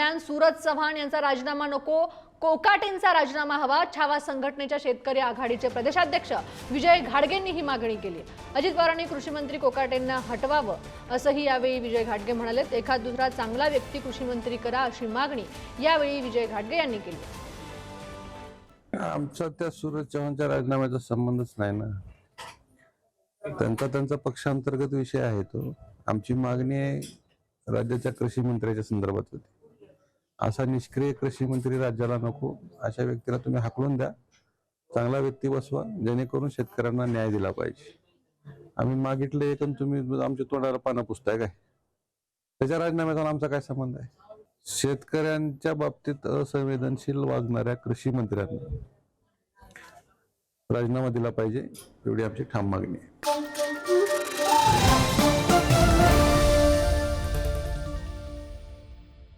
दरम्यान सूरज चव्हाण यांचा राजीनामा नको कोकाटेंचा राजीनामा हवा छावा संघटनेच्या शेतकरी आघाडीचे प्रदेशाध्यक्ष विजय घाडगेंनी ही मागणी केली. अजित पवारांनी कृषी मंत्री कोकाटेंना हटवावं असंही यावेळी विजय घाटगे म्हणाले. एखाद दुसरा चांगला व्यक्ती कृषी मंत्री करा अशी मागणी यावेळी विजय घाटगे यांनी केली. आमचा त्या सूरज चव्हाणच्या राजीनाम्याचा संबंधच नाही ना. त्यांचा त्यांचा पक्षांतर्गत विषय आहे तो. आमची मागणी राज्याच्या कृषी मंत्र्याच्या संदर्भात होती. असा निष्क्रिय कृषी मंत्री राज्याला नको अशा व्यक्तीला तुम्ही हाकलून द्या. चांगला व्यक्ती बसवा जेणेकरून शेतकऱ्यांना न्याय दिला पाहिजे. आम्ही मागितले एक तुम्ही आमच्या तोंडाला पानं पुसताय काय? त्याच्या राजीनाम्याचा आमचा काय संबंध आहे? शेतकऱ्यांच्या बाबतीत असंवेदनशील वागणाऱ्या कृषी मंत्र्यांना राजीनामा दिला पाहिजे एवढी आमची ठाम मागणी आहे.